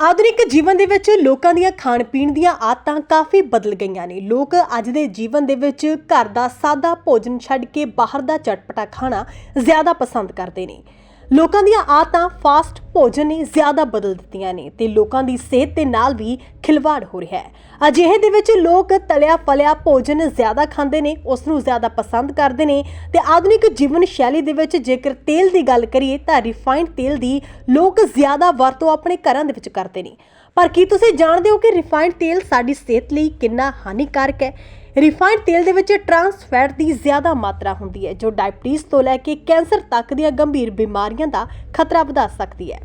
ਆਧੁਨਿਕ ਜੀਵਨ ਦੇ ਵਿੱਚ ਲੋਕਾਂ ਦੀਆਂ ਖਾਣ ਪੀਣ ਦੀਆਂ ਆਦਤਾਂ ਕਾਫੀ ਬਦਲ ਗਈਆਂ ਨੇ। ਲੋਕ ਅੱਜ ਦੇ ਜੀਵਨ ਦੇ ਵਿੱਚ ਘਰ ਦਾ ਸਾਦਾ ਭੋਜਨ ਛੱਡ ਕੇ ਬਾਹਰ ਦਾ ਚਟਪਟਾ ਖਾਣਾ ਜ਼ਿਆਦਾ ਪਸੰਦ ਕਰਦੇ ਨੇ। ਲੋਕਾਂ ਦੀਆਂ ਆਦਤਾਂ ਫਾਸਟ ਭੋਜਨ ਨੇ ਜ਼ਿਆਦਾ ਬਦਲ ਦਿੱਤੀਆਂ ਨੇ ਤੇ ਲੋਕਾਂ ਦੀ ਸਿਹਤ ਦੇ ਨਾਲ ਵੀ ਖਿਲਵਾੜ ਹੋ ਰਿਹਾ ਹੈ। ਅਜਿਹੇ ਦੇ ਵਿੱਚ ਲੋਕ ਤਲਿਆ ਫਲਿਆ ਭੋਜਨ ਜ਼ਿਆਦਾ ਖਾਂਦੇ ਨੇ, ਉਸ ਨੂੰ ਜ਼ਿਆਦਾ ਪਸੰਦ ਕਰਦੇ ਨੇ ਤੇ ਆਧੁਨਿਕ ਜੀਵਨ ਸ਼ੈਲੀ ਦੇ ਵਿੱਚ ਜੇਕਰ ਤੇਲ ਦੀ ਗੱਲ ਕਰੀਏ ਤਾਂ ਰਿਫਾਈਨਡ ਤੇਲ ਦੀ ਲੋਕ ਜ਼ਿਆਦਾ ਵਰਤੋਂ ਆਪਣੇ ਘਰਾਂ ਦੇ ਵਿੱਚ ਕਰਦੇ ਨੇ। ਪਰ ਕੀ ਤੁਸੀਂ ਜਾਣਦੇ ਹੋ ਕਿ ਰਿਫਾਈਨਡ ਤੇਲ ਸਾਡੀ ਸਿਹਤ ਲਈ ਕਿੰਨਾ ਹਾਨੀਕਾਰਕ ਹੈ? ਰਿਫਾਈਨਡ ਤੇਲ ਦੇ ਵਿੱਚ ਟਰਾਂਸ ਫੈਟ ਦੀ ਜ਼ਿਆਦਾ ਮਾਤਰਾ ਹੁੰਦੀ ਹੈ, ਜੋ ਡਾਇਬਟੀਜ਼ ਤੋਂ ਲੈ ਕੇ ਕੈਂਸਰ ਤੱਕ ਦੀਆਂ ਗੰਭੀਰ ਬਿਮਾਰੀਆਂ ਦਾ ਖਤਰਾ ਵਧਾ ਸਕਦੀ ਹੈ।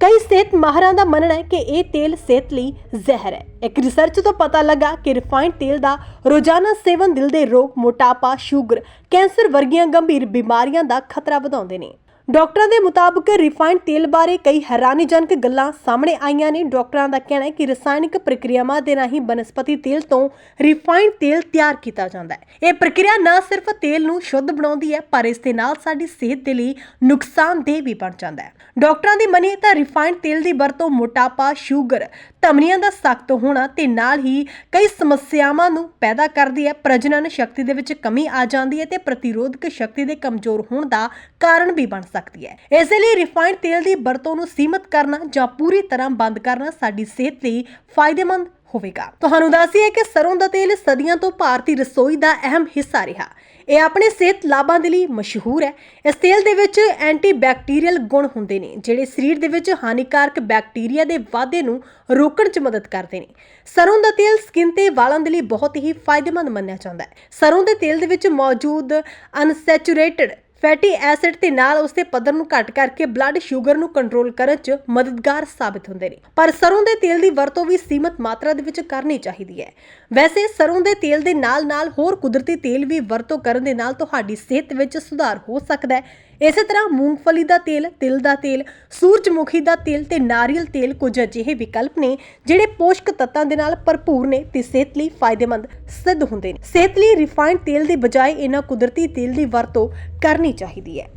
ਕਈ ਸਿਹਤ ਮਾਹਰਾਂ ਦਾ ਮੰਨਣਾ ਹੈ ਕਿ ਇਹ ਤੇਲ ਸਿਹਤ ਲਈ ਜ਼ਹਿਰ ਹੈ। ਇੱਕ ਰਿਸਰਚ ਤੋਂ ਪਤਾ ਲੱਗਾ ਕਿ ਰਿਫਾਈਨਡ ਤੇਲ ਦਾ ਰੋਜ਼ਾਨਾ ਸੇਵਨ ਦਿਲ ਦੇ ਰੋਗ, ਮੋਟਾਪਾ, ਸ਼ੂਗਰ, ਕੈਂਸਰ ਵਰਗੀਆਂ ਗੰਭੀਰ ਬਿਮਾਰੀਆਂ ਦਾ ਖਤਰਾ ਵਧਾਉਂਦੇ ਨੇ। ਡਾਕਟਰਾਂ ਦੇ ਮੁਤਾਬਕ ਰਿਫਾਈਨਡ ਤੇਲ ਬਾਰੇ ਕਈ ਹੈਰਾਨੀਜਨਕ ਗੱਲਾਂ ਸਾਹਮਣੇ ਆਈਆਂ ਨੇ। ਡਾਕਟਰਾਂ ਦਾ ਕਹਿਣਾ ਹੈ ਕਿ ਰਸਾਇਣਿਕ ਪ੍ਰਕਿਰਿਆਵਾਂ ਦੇ ਰਾਹੀਂ ਬਨਸਪਤੀ ਤੇਲ ਤੋਂ ਰਿਫਾਈਨਡ ਤੇਲ ਤਿਆਰ ਕੀਤਾ ਜਾਂਦਾ ਹੈ। ਇਹ ਪ੍ਰਕਿਰਿਆ ਨਾ ਸਿਰਫ ਤੇਲ ਨੂੰ ਸ਼ੁੱਧ ਬਣਾਉਂਦੀ ਹੈ, ਪਰ ਇਸ ਦੇ ਨਾਲ ਸਾਡੀ ਸਿਹਤ ਦੇ ਲਈ ਨੁਕਸਾਨਦੇਹ ਵੀ ਬਣ ਜਾਂਦਾ ਹੈ। ਡਾਕਟਰਾਂ ਦੀ ਮੰਨੀਏ ਤਾਂ ਰਿਫਾਈਨਡ ਤੇਲ ਦੀ ਵਰਤੋਂ ਮੋਟਾਪਾ, ਸ਼ੂਗਰ, ਧਮਨੀਆਂ ਦਾ ਸਖਤ ਹੋਣਾ ਤੇ ਨਾਲ ਹੀ ਕਈ ਸਮੱਸਿਆਵਾਂ ਨੂੰ ਪੈਦਾ ਕਰਦੀ ਹੈ। ਪ੍ਰਜਨਨ ਸ਼ਕਤੀ ਦੇ ਵਿੱਚ ਕਮੀ ਆ ਜਾਂਦੀ ਹੈ ਤੇ ਪ੍ਰਤੀਰੋਧਕ ਸ਼ਕਤੀ ਦੇ ਕਮਜ਼ੋਰ ਹੋਣ ਦਾ ਕਾਰਨ ਵੀ ਬਣ ਸਕਦਾ ਹੈ। ਇਸ ਲਈ ਰਿਫਾਈਨਡ ਤੇਲ ਦੀ ਵਰਤੋਂ ਨੂੰ ਸੀਮਿਤ ਕਰਨਾ ਜਾਂ ਪੂਰੀ ਤਰ੍ਹਾਂ ਬੰਦ ਕਰਨਾ ਸਾਡੀ ਸਿਹਤ ਲਈ ਫਾਇਦੇਮੰਦ ਹੋਵੇਗਾ। ਤੁਹਾਨੂੰ ਦੱਸੀਏ ਕਿ ਸਰੋਂ ਦਾ ਤੇਲ ਸਦੀਆਂ ਤੋਂ ਭਾਰਤੀ ਰਸੋਈ ਦਾ ਅਹਿਮ ਹਿੱਸਾ ਰਿਹਾ। ਇਹ ਆਪਣੇ ਸਿਹਤ ਲਾਭਾਂ ਦੇ ਲਈ ਮਸ਼ਹੂਰ ਹੈ। ਇਸ ਤੇਲ ਦੇ ਵਿੱਚ ਐਂਟੀਬੈਕਟੀਰੀਅਲ ਗੁਣ ਹੁੰਦੇ ਨੇ, ਜਿਹੜੇ ਸਰੀਰ ਦੇ ਵਿੱਚ ਹਾਨੀਕਾਰਕ ਬੈਕਟੀਰੀਆ ਦੇ ਵਾਧੇ ਨੂੰ ਰੋਕਣ 'ਚ ਮਦਦ ਕਰਦੇ ਨੇ। ਸਰੋਂ ਦਾ ਤੇਲ ਸਕਿਨ ਤੇ ਵਾਲਾਂ ਦੇ ਲਈ ਬਹੁਤ ਹੀ ਫਾਇਦੇਮੰਦ ਮੰਨਿਆ ਜਾਂਦਾ ਹੈ। ਸਰੋਂ ਦੇ ਤੇਲ ਦੇ ਵਿੱਚ ਮੌਜੂਦ ਅਨਸੈਚੂਰੇਟਿਡ ਫੈਟੀ ਐਸਿਡ ਦੇ ਨਾਲ ਉਸਦੇ ਪੱਧਰ ਨੂੰ ਘੱਟ ਕਰਕੇ ਬਲੱਡ ਸ਼ੂਗਰ ਨੂੰ ਕੰਟਰੋਲ ਕਰਨ 'ਚ ਮਦਦਗਾਰ ਸਾਬਿਤ ਹੁੰਦੇ ਨੇ। ਪਰ ਸਰੋਂ ਦੇ ਤੇਲ ਦੀ ਵਰਤੋਂ ਵੀ ਸੀਮਤ ਮਾਤਰਾ ਦੇ ਵਿੱਚ ਕਰਨੀ ਚਾਹੀਦੀ ਹੈ। ਵੈਸੇ ਸਰੋਂ ਦੇ ਤੇਲ ਦੇ ਨਾਲ-ਨਾਲ ਹੋਰ ਕੁਦਰਤੀ ਤੇਲ ਵੀ ਵਰਤੋਂ ਕਰਨ ਦੇ ਨਾਲ ਤੁਹਾਡੀ ਸਿਹਤ ਵਿੱਚ ਸੁਧਾਰ ਹੋ ਸਕਦਾ ਹੈ। ਇਸੇ ਤਰ੍ਹਾਂ ਮੂੰਗਫਲੀ ਦਾ ਤੇਲ, ਤਿਲ ਦਾ ਤੇਲ, ਸੂਰਜਮੁਖੀ ਦਾ ਤੇਲ ਤੇ ਨਾਰੀਅਲ ਤੇਲ ਕੁਝ ਅਜਿਹੇ ਵਿਕਲਪ ਨੇ ਜਿਹੜੇ ਪੋਸ਼ਕ ਤੱਤਾਂ ਦੇ ਨਾਲ ਭਰਪੂਰ ਨੇ ਤੇ ਸਿਹਤ ਲਈ ਫਾਇਦੇਮੰਦ ਸਿੱਧ ਹੁੰਦੇ ਨੇ। ਸਿਹਤ ਲਈ ਰਿਫਾਈਨਡ ਤੇਲ ਦੀ ਬਜਾਏ ਇਹਨਾਂ ਕੁਦਰਤੀ ਤੇਲ ਦੀ ਵਰਤੋਂ ਕਰਨੀ ਚਾਹੀਦੀ ਹੈ।